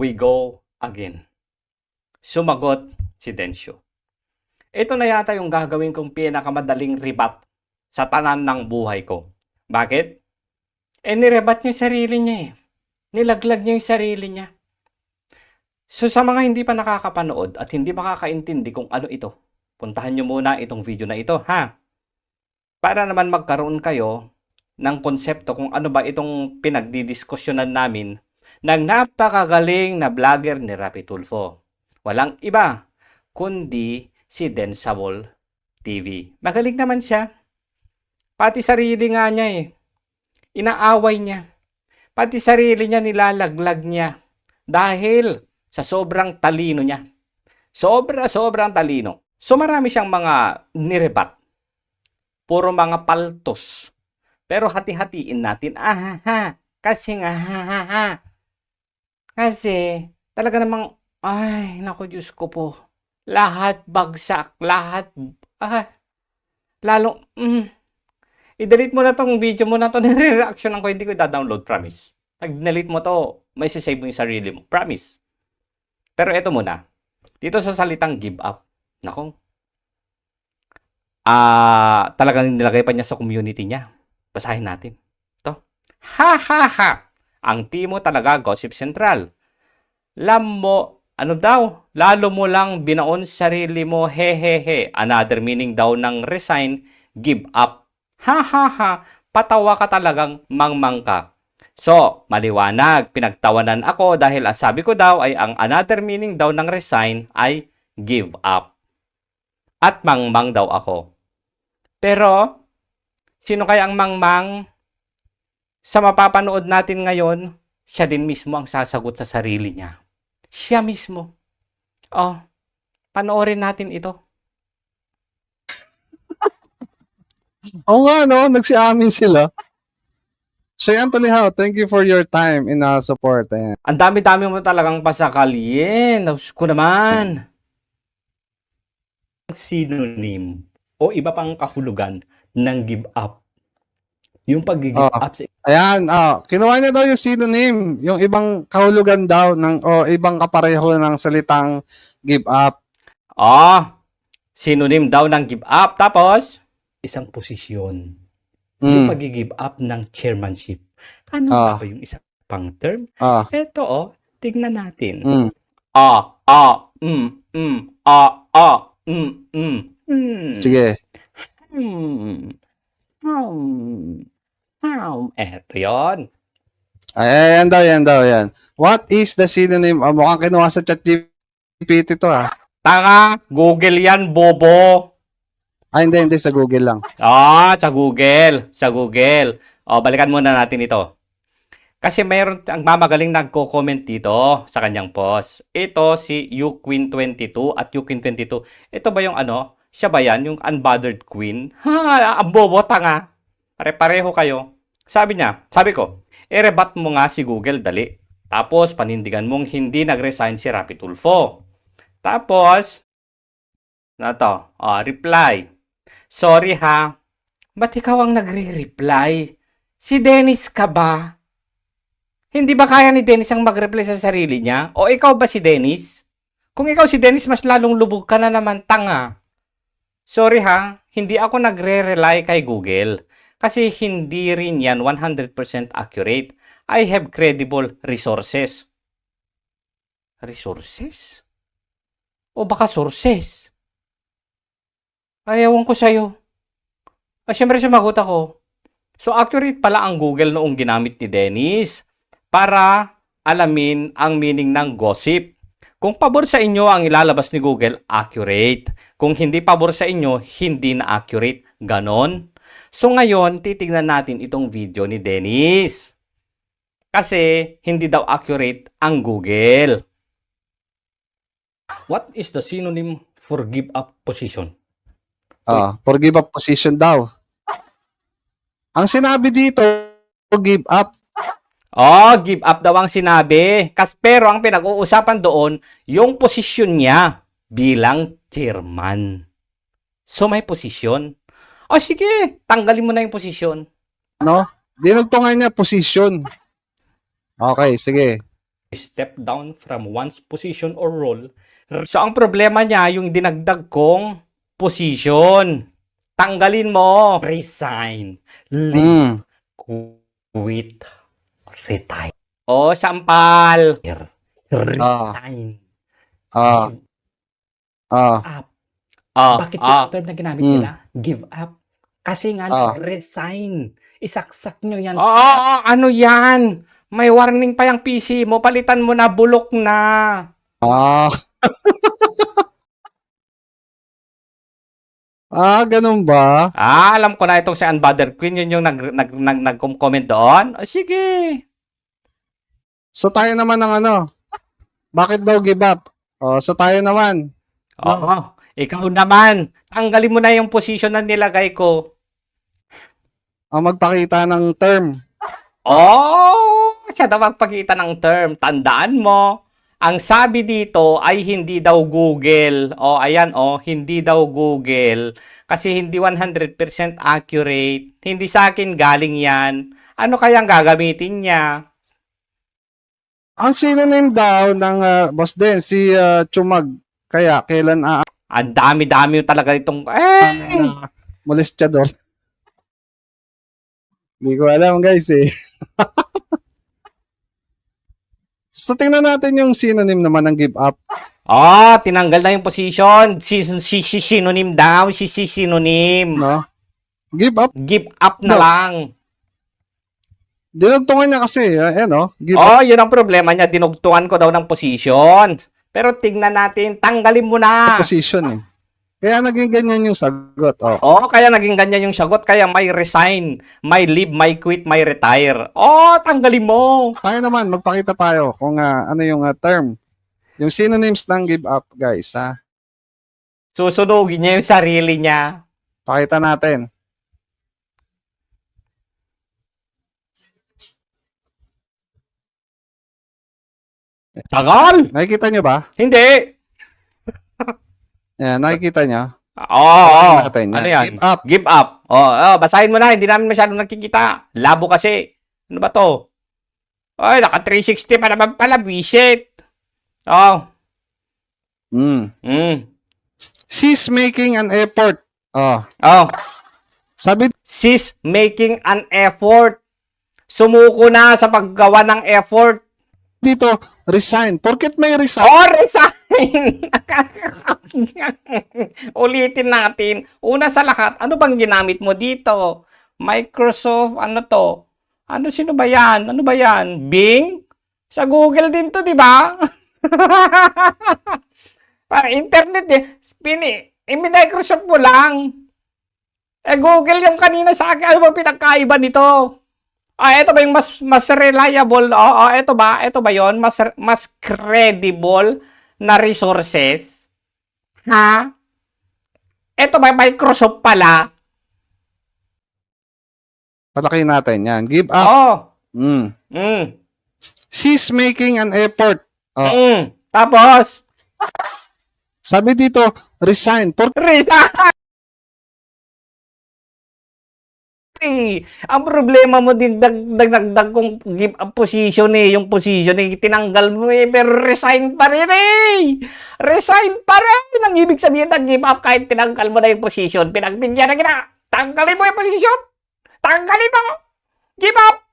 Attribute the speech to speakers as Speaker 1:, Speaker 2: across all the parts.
Speaker 1: we go again. Sumagot si Densyo. Ito na yata yung gagawin kong pinakamadaling ribat sa tanan ng buhay ko. Bakit? Eh, nirebat niya yung sarili niya eh. Nilaglag niya yung sarili niya. So sa mga hindi pa nakakapanood at hindi makakaintindi kung ano ito, puntahan nyo muna itong video na ito, ha? Para naman magkaroon kayo ng konsepto kung ano ba itong pinagdidiskusyonan namin ng napakagaling na vlogger ni Rapi Tulfo. Walang iba, kundi si Den Sabol TV. Magaling naman siya. Pati sarili nga niya eh. Inaaway niya. Pati sarili niya nilalaglag niya. Dahil sa sobrang talino niya. Sobra, sobrang talino. So marami siyang mga nirebat. Puro mga paltos. Pero hati-hatiin natin. Ah, ha, Kasi nga, ha, ha, ha. Kasi, talaga namang, ay, naku Diyos ko po. Lahat bagsak, lahat, ah, lalong, mm, i-delete mo na tong video mo na to, nire-reaction ko, hindi ko da-download, promise. Pag-delete mo to, may sisave mo yung sarili mo, promise. Pero eto muna, dito sa salitang give up, nako, ah, talagang nilagay pa niya sa community niya. Basahin natin. To. Ha ha ha! Ang timo talaga Gossip Central. Lam mo, ano daw? Lalo mo lang binaon sarili mo, he he he. Another meaning daw ng resign, give up. Ha ha ha! Patawa ka talagang mangmang ka. So, maliwanag, pinagtawanan ako dahil ang sabi ko daw ay ang another meaning daw ng resign ay give up. At mangmang daw ako. Pero, sino kaya ang mangmang? Sa mapapanood natin ngayon, siya din mismo ang sasagot sa sarili niya. Siya mismo. Oh, panoorin natin ito.
Speaker 2: Oo nga, no? Nagsiamin sila. So, How, thank you for your time in uh, support. Ayan.
Speaker 1: Ang dami-dami mo talagang pasakalyin. Diyos ko naman. Synonym o iba pang kahulugan ng give up. Yung pag-give
Speaker 2: Oo.
Speaker 1: up sa
Speaker 2: Ayan, ah, kinuha niya daw yung synonym, yung ibang kahulugan daw ng o ibang kapareho ng salitang give up.
Speaker 1: Ah, synonym daw ng give up. Tapos, isang posisyon. Yung
Speaker 2: Mm.
Speaker 1: pag-give up ng chairmanship. Ano
Speaker 2: Ah.
Speaker 1: ba yung isa pang term?
Speaker 2: Ah,
Speaker 1: Eto oh, tignan natin.
Speaker 2: mm.
Speaker 1: Ah, ah, mm, mm, ah, ah, mm, mm. Hmm.
Speaker 2: Sige.
Speaker 1: Hmm. Hmm. Hmm. Eto yun.
Speaker 2: Ay, ayan daw, yan daw, yan. What is the synonym? Ah, mukhang kinuha sa chat GPT to, ha?
Speaker 1: Tanga, Google yan, bobo.
Speaker 2: Ah, hindi, hindi, sa Google lang.
Speaker 1: Ah, sa Google. Sa Google. O, balikan muna natin ito. Kasi mayroon ang mamagaling nagko-comment dito sa kanyang post. Ito si uqueen22 at uqueen22. Ito ba yung ano? Siya ba yan? Yung unbothered queen? Ha, ang bobo tanga. Pare-pareho kayo. Sabi niya, sabi ko, i-rebat mo nga si Google dali. Tapos panindigan mong hindi nag-resign si Rapi. Tapos, na to, ah, reply. Sorry ha. Ba't ikaw ang nagre-reply? Si Dennis ka ba? Hindi ba kaya ni Dennis ang mag-reply sa sarili niya? O ikaw ba si Dennis? Kung ikaw si Dennis, mas lalong lubog ka na naman, tanga. Sorry ha, hindi ako nagre-rely kay Google. Kasi hindi rin yan 100% accurate. I have credible resources. Resources? O baka sources? Ayawan ko sa'yo. Ah, syempre sumagot ako. So accurate pala ang Google noong ginamit ni Dennis para alamin ang meaning ng gossip. Kung pabor sa inyo ang ilalabas ni Google, accurate. Kung hindi pabor sa inyo, hindi na accurate. Ganon. So ngayon, titignan natin itong video ni Dennis. Kasi hindi daw accurate ang Google. What is the synonym for give up position?
Speaker 2: Ah, for give up position daw. Ang sinabi dito, give up.
Speaker 1: Oh, give up daw ang sinabi. Kas pero ang pinag-uusapan doon, yung posisyon niya bilang chairman. So may posisyon. O sige, tanggalin mo na yung posisyon.
Speaker 2: No? Dinugtungan niya position. Okay, sige.
Speaker 1: step down from one's position or role. So, ang problema niya, yung dinagdag kong position. Tanggalin mo. Resign. Leave.
Speaker 2: Mm.
Speaker 1: Quit. Retire. O, sampal. Resign.
Speaker 2: Ah.
Speaker 1: Give
Speaker 2: Ah.
Speaker 1: up. Ah,
Speaker 3: Bakit
Speaker 1: ah.
Speaker 3: yung term na ginamit
Speaker 2: Mm.
Speaker 3: nila? Give up. Kasi nga,
Speaker 2: Ah.
Speaker 3: resign. Isaksak nyo yan
Speaker 1: Oo, oo, ano yan? May warning pa yung PC mo. Palitan mo na, bulok na.
Speaker 2: Ah. ah, ganun ba?
Speaker 1: Ah, alam ko na itong si Unbothered Queen. Yun yung nag, nag, nag, nag-comment doon. O, sige.
Speaker 2: So tayo naman ng ano? Bakit daw give up? Oh, so tayo naman.
Speaker 1: Oo. Ikaw naman. Tanggalin mo na yung position na nilagay ko.
Speaker 2: Ang magpakita ng term.
Speaker 1: Oh, siya daw magpakita ng term. Tandaan mo, ang sabi dito ay hindi daw Google. O, ayan, o, hindi daw Google. Kasi hindi 100% accurate. Hindi sa akin galing yan. Ano kayang gagamitin niya?
Speaker 2: Ang synonym daw ng ah, boss din, si ah, Chumag. Kaya, kailan ah,
Speaker 1: Ang dami-dami talaga itong... Eh!
Speaker 2: uh, molestador. Hindi ko alam guys eh. so tingnan natin yung synonym naman ng give up.
Speaker 1: Oh, tinanggal na yung position. Si, si, si synonym daw. Si, si synonym.
Speaker 2: No? Give up.
Speaker 1: Give up na
Speaker 2: No.
Speaker 1: lang.
Speaker 2: Dinugtungan niya kasi. eh, no? Give up.
Speaker 1: Oh, yun ang problema niya. Dinugtungan ko daw ng position. Pero tignan natin, tanggalin mo na.
Speaker 2: Position eh. Kaya naging ganyan yung sagot. Oh.
Speaker 1: Oh, kaya naging ganyan yung sagot. Kaya may resign, may leave, may quit, may retire. Oh, tanggalin mo.
Speaker 2: Tayo naman, magpakita tayo kung ah, ano yung ah, term. Yung synonyms ng give up, guys. Ha?
Speaker 1: Susunugin niya yung sarili niya.
Speaker 2: Pakita natin.
Speaker 1: Tagal!
Speaker 2: Nakikita nyo ba?
Speaker 1: Hindi.
Speaker 2: Yan, nakikita nyo?
Speaker 1: Oo, oh,
Speaker 2: yan.
Speaker 1: Ano yan?
Speaker 2: Give up.
Speaker 1: Give up. Oh, oh, basahin mo na. Hindi namin masyadong nakikita. Labo kasi. Ano ba to? Ay, naka 360 pa naman pala. Visit. Oh.
Speaker 2: Mm.
Speaker 1: Mm.
Speaker 2: She's making an effort. Oh.
Speaker 1: Oh.
Speaker 2: Sabi
Speaker 1: She's making an effort. Sumuko na sa paggawa ng effort.
Speaker 2: Dito, resign. Porket may resign?
Speaker 1: Oh, resign! Ulitin natin. Una sa lahat, ano bang ginamit mo dito? Microsoft, ano to? Ano, sino ba yan? Ano ba yan? Bing? Sa Google din to, di ba? Para internet eh. Pini, eh, Microsoft mo lang. Eh, Google yung kanina sa akin. Ano ba pinagkaiba nito? Ah, ito ba yung mas mas reliable? Oo, ito ba? Ito ba 'yon? Mas mas credible na resources? Ha? Ito ba Microsoft pala?
Speaker 2: Palaki natin yan. Give up.
Speaker 1: Oh.
Speaker 2: Mm.
Speaker 1: Mm.
Speaker 2: She's making an effort. Oh.
Speaker 1: Mm. Tapos,
Speaker 2: Sabi dito, resign. Por
Speaker 1: resign! Ang problema mo din dag dag dagdag kong give up position eh, yung position eh tinanggal mo eh pero resign pa rin eh. Resign pa rin. Ang ibig sabihin ng give up kahit tinanggal mo na yung position, pinagbigyan na kita. Tanggalin mo yung position. Tanggalin mo. Give up.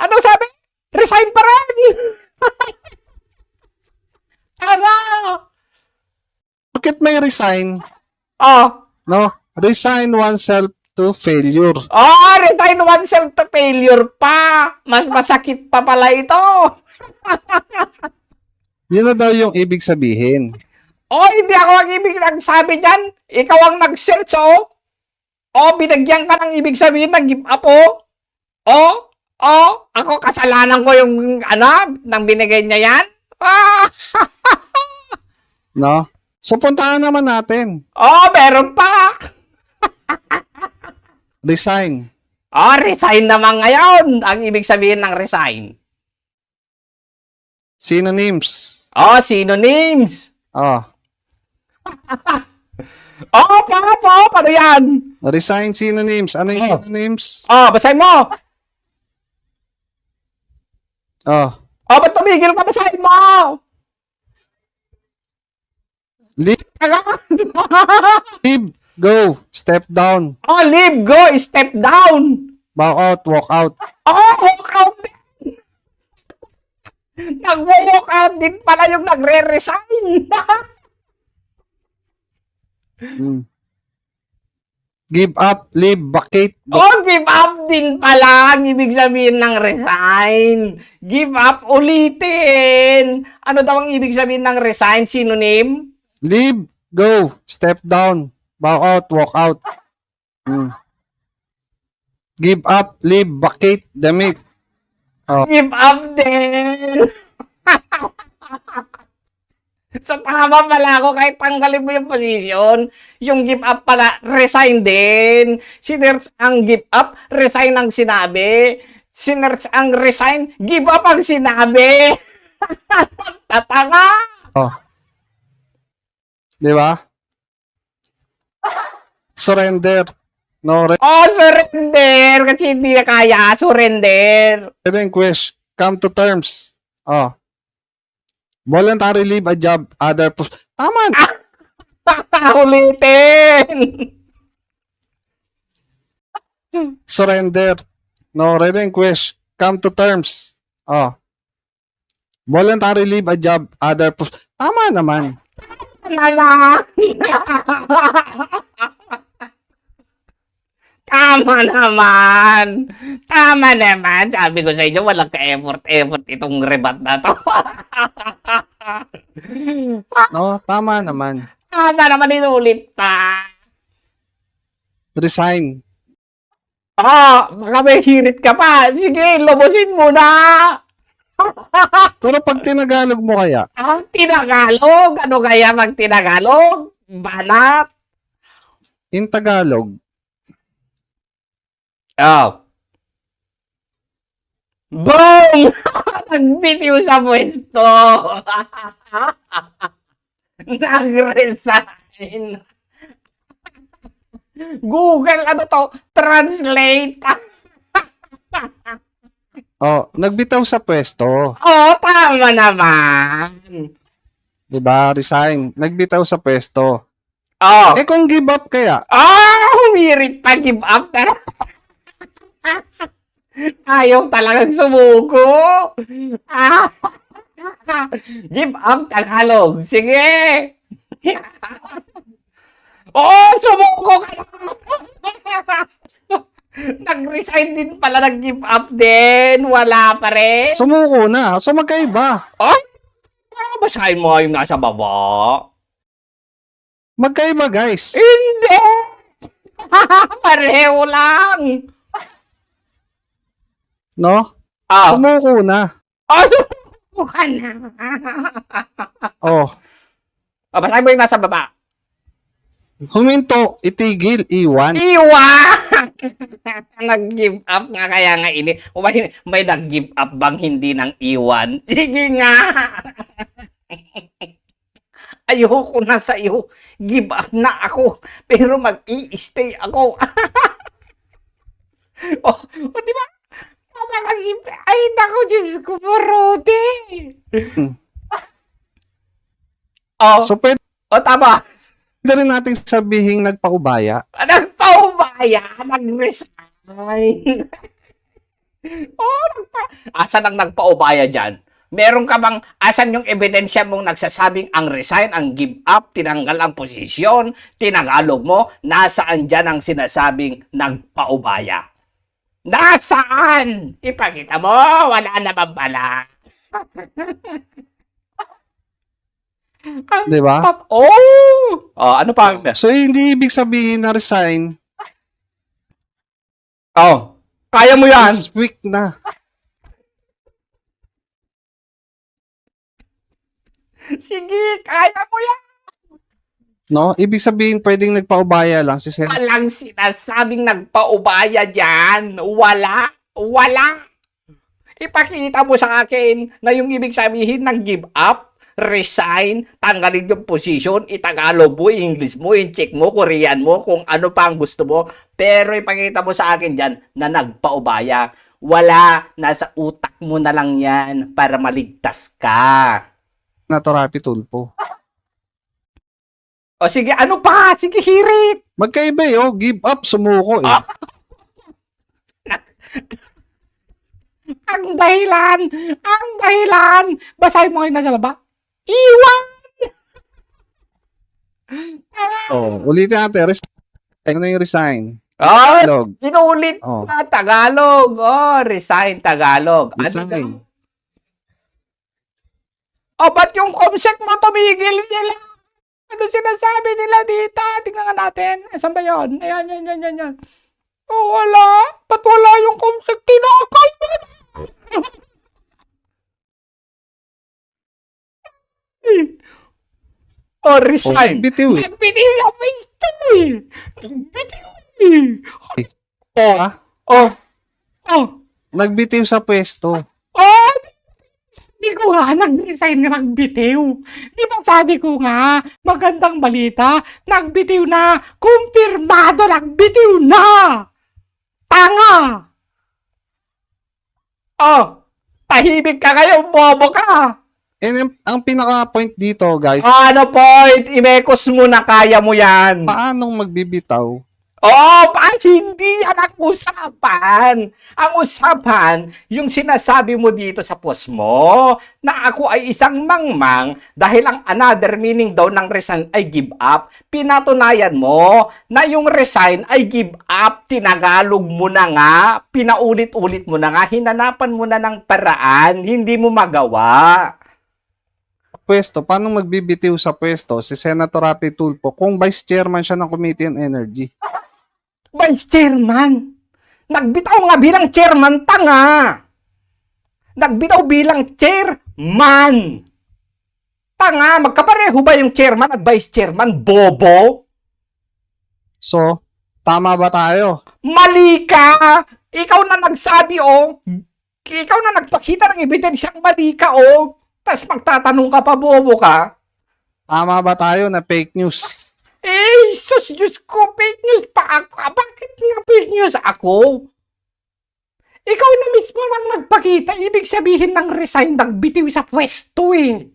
Speaker 1: Ano sabi? Resign pa rin. Tama.
Speaker 2: porket may resign,
Speaker 1: Oh,
Speaker 2: no? Resign oneself to failure.
Speaker 1: Oh, resign oneself to failure pa. Mas masakit pa pala ito.
Speaker 2: Yun na daw yung ibig sabihin.
Speaker 1: Oh, hindi ako ang ibig nagsabi dyan. Ikaw ang nag-search, oh. Oh, binagyan ka ng ibig sabihin ng give up, oh. Oh, oh, ako kasalanan ko yung, ano, nang binigay niya yan. Ah,
Speaker 2: No? So, puntahan naman natin.
Speaker 1: oh, meron pa.
Speaker 2: Resign.
Speaker 1: Oh, resign naman ngayon. Ang ibig sabihin ng resign.
Speaker 2: Synonyms.
Speaker 1: Oh, synonyms.
Speaker 2: Oh.
Speaker 1: Oh, pa, pa, paano yan?
Speaker 2: Resign synonyms. Ano yung
Speaker 1: Oh.
Speaker 2: synonyms?
Speaker 1: Oh, basahin mo.
Speaker 2: Oh.
Speaker 1: O, ba't tumigil ka? Basahin mo!
Speaker 2: Leave, leave, go, step down,
Speaker 1: oh, leave, go, step down!
Speaker 2: bow out, walk out.
Speaker 1: Oh, walk out din! Nag-walk out din pala yung nagre-resign!
Speaker 2: Mm. Give up, leave, vacate,
Speaker 1: oh, give up din pala ang ibig sabihin ng resign. Give up ulitin. Ano daw ang ibig sabihin ng resign? Synonym?
Speaker 2: leave, go, step down, bow out, walk out. Mm. Give up, leave, vacate, damit.
Speaker 1: Give up din. so, tama pala ako kahit tanggalin mo yung position. Yung give up pala, resign din. Sinerts ang give up, resign ang sinabi. Sinerts ang resign, give up ang sinabi. Tatanga.
Speaker 2: Oh. Di ba? Surrender. No
Speaker 1: Oh, surrender. Kasi hindi na kaya. Surrender.
Speaker 2: relinquish. Come to terms. Oh. Voluntary leave a job, other pos- Tama.
Speaker 1: Ulitin.
Speaker 2: Surrender. No relinquish. Come to terms. Oh. Voluntary leave a job, other pos- Tama naman.
Speaker 1: Lala. Tama naman. Tama naman. Sabi ko sa inyo, walang ka-effort-effort itong rebat na to.
Speaker 2: No, tama naman.
Speaker 1: Tama naman inulit pa.
Speaker 2: Resign.
Speaker 1: Ah, baka may hirit ka pa. Sige, lubusin mo na.
Speaker 2: Pero pag tinagalog mo kaya,
Speaker 1: Ang tinagalog. Ano kaya mag tinagalog? Banat.
Speaker 2: in Tagalog,
Speaker 1: Oh. Boom! Nagbitiw sa pwesto. Nag-resign. Google, ano to? Translate.
Speaker 2: oh, nagbitaw sa pwesto.
Speaker 1: oh, tama naman.
Speaker 2: 'Di ba? Resign. Nagbitaw sa pwesto.
Speaker 1: Oh.
Speaker 2: Eh kung give up kaya,
Speaker 1: Ah, humirit pa, give up na. Ayaw talagang sumuko. Ah. Give up, Tagalog. Sige. oh, sumuko ka na. Nag-resign din pala, nag-give up din. Wala pa rin.
Speaker 2: sumuko na. So magkaiba.
Speaker 1: Oh, basahin mo nga yung nasa baba.
Speaker 2: Magkaiba, guys.
Speaker 1: Hindi! Pareho lang!
Speaker 2: No?
Speaker 1: Ah,
Speaker 2: Sumuko na.
Speaker 1: oh, sumuko ka na.
Speaker 2: Oh.
Speaker 1: Oh, basahin mo yung nasa baba.
Speaker 2: Huminto, itigil, iwan.
Speaker 1: Iwan! nag-give up nga kaya nga ini. May, may nag-give up bang hindi ng iwan? Sige nga! Ayoko na sa iyo. Give up na ako. Pero mag-i-stay ako. oh, oh, di ba? Napakasimple. Ay, naku, Diyos ko, Rode.
Speaker 2: Hmm.
Speaker 1: Oh,
Speaker 2: So pwede
Speaker 1: oh, tama.
Speaker 2: rin natin sabihin nagpaubaya.
Speaker 1: Nagpaubaya, nag-resign. oh, nagpa... Asan ang nagpaubaya dyan? Meron ka bang, asan yung ebidensya mong nagsasabing ang resign, ang give up, tinanggal ang posisyon, tinagalog mo, nasaan dyan ang sinasabing nagpaubaya? Nasaan? Ipakita mo, wala naman pala. Ang
Speaker 2: Di ba?
Speaker 1: pap- Oh! oh! ano pa?
Speaker 2: So hindi ibig sabihin na resign
Speaker 1: Oh, kaya mo yan.
Speaker 2: is weak na.
Speaker 1: Sige, kaya mo yan.
Speaker 2: No? Ibig sabihin pwedeng nagpaubaya lang si Sen.
Speaker 1: Walang sinasabing nagpaubaya dyan. Wala. Wala. Ipakita mo sa akin na yung ibig sabihin ng give up, resign, tanggalin yung position, itagalog mo, English mo, in-check mo, Korean mo, kung ano pa ang gusto mo. Pero ipakita mo sa akin dyan na nagpaubaya. Wala, nasa utak mo na lang yan para maligtas ka.
Speaker 2: Naturapi tulpo.
Speaker 1: O sige, ano pa? Sige, hirit!
Speaker 2: Magkaiba eh, oh. Give up, sumuko eh.
Speaker 1: Ah. Ang dahilan! Ang dahilan! Basahin mo ngayon nasa baba. Iwan!
Speaker 2: Oh, ulitin natin. Res- ano yung resign?
Speaker 1: Oh,
Speaker 2: Log.
Speaker 1: inulit
Speaker 2: Oh.
Speaker 1: pa Tagalog. Oh, resign Tagalog. Ano
Speaker 2: Resign.
Speaker 1: daw? Oh, ba't yung comsec mo tumigil sila? Ano sinasabi nila dito? Tingnan nga natin. Asan ba yun? Ayan, yan, yan, yan, yan. Oh, wala. Ba't wala yung comsec? Tinakal mo na. oh,
Speaker 2: Oh,
Speaker 1: resign.
Speaker 2: bitiw eh.
Speaker 1: Nagbitiw yung face eh. Nagbitiw eh. Oh,
Speaker 2: Ha?
Speaker 1: oh, oh,
Speaker 2: Nagbitiw sa pwesto.
Speaker 1: Oh. Sabi ko nga, nag-resign na nagbitiw. Di ba sabi ko nga, magandang balita, nagbitiw na, kumpirmado, nagbitiw na. Tanga. Oh, tahimik ka kayo, bobo ka.
Speaker 2: And yung- ang pinaka-point dito, guys,
Speaker 1: Ano point? Imekos mo na kaya mo yan.
Speaker 2: paanong magbibitaw?
Speaker 1: Oh, pa, hindi yan ang usapan. Ang usapan, yung sinasabi mo dito sa post mo, na ako ay isang mangmang dahil ang another meaning daw ng resign ay give up. Pinatunayan mo na yung resign ay give up. Tinagalog mo na nga, pinaulit-ulit mo na nga, hinanapan mo na ng paraan, hindi mo magawa.
Speaker 2: Pwesto, paanong magbibitiw sa pwesto si Senator Rapi Tulfo kung vice chairman siya ng Committee on Energy?
Speaker 1: Vice Chairman. Nagbitaw nga bilang chairman, tanga. Nagbitaw bilang chairman. Tanga, magkapareho ba yung chairman at vice chairman? Bobo?
Speaker 2: So, tama ba tayo?
Speaker 1: Mali ka! Ikaw na nagsabi, oh. Ikaw na nagpakita ng ebidensyang mali ka, oh. Tapos magtatanong ka pa, bobo ka.
Speaker 2: Tama ba tayo na fake news?
Speaker 1: Eh, sus, Diyos ko, fake news pa ako. Ah, Bakit nga fake news ako? Ikaw na mismo lang nagpakita. Ibig sabihin ng resign, nagbitiw sa pwesto eh.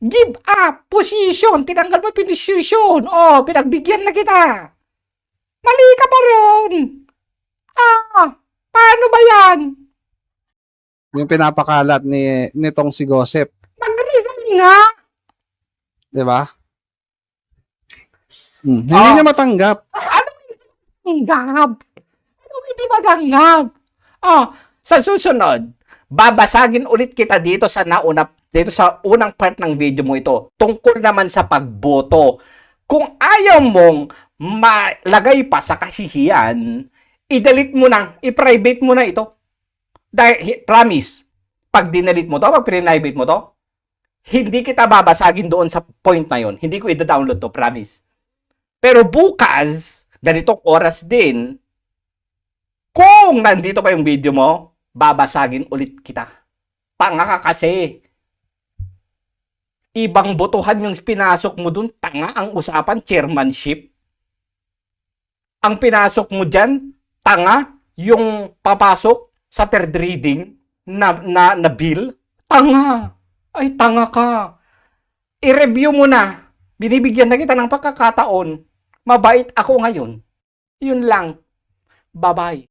Speaker 1: Give up, position, tinanggal mo position. Oh, pinagbigyan na kita. Mali ka pa ron. Ah, paano ba yan?
Speaker 2: Yung pinapakalat ni nitong si Gossip,
Speaker 1: Nag-resign nga.
Speaker 2: 'di ba? Hmm, Hindi
Speaker 1: Ah.
Speaker 2: niya matanggap.
Speaker 1: Ano tanggap? Ano hindi matanggap? Oh, sa susunod, babasagin ulit kita dito sa nauna dito sa unang part ng video mo ito tungkol naman sa pagboto. Kung ayaw mong malagay pa sa kahihiyan, i-delete mo na, i-private mo na ito. Dahil, hi- promise, pag dinelete mo to, pag private mo to, hindi kita babasagin doon sa point na yon. Hindi ko i-download to, promise. Pero bukas, ganitong oras din, kung nandito pa yung video mo, babasagin ulit kita. Tanga ka kasi. Ibang botohan yung pinasok mo dun, tanga ang usapan, chairmanship. Ang pinasok mo dyan, tanga, yung papasok sa third reading na, na, na bill, tanga. Ay, tanga ka. I-review mo na. Binibigyan na kita ng pagkakataon. Mabait ako ngayon. Yun lang. Bye-bye.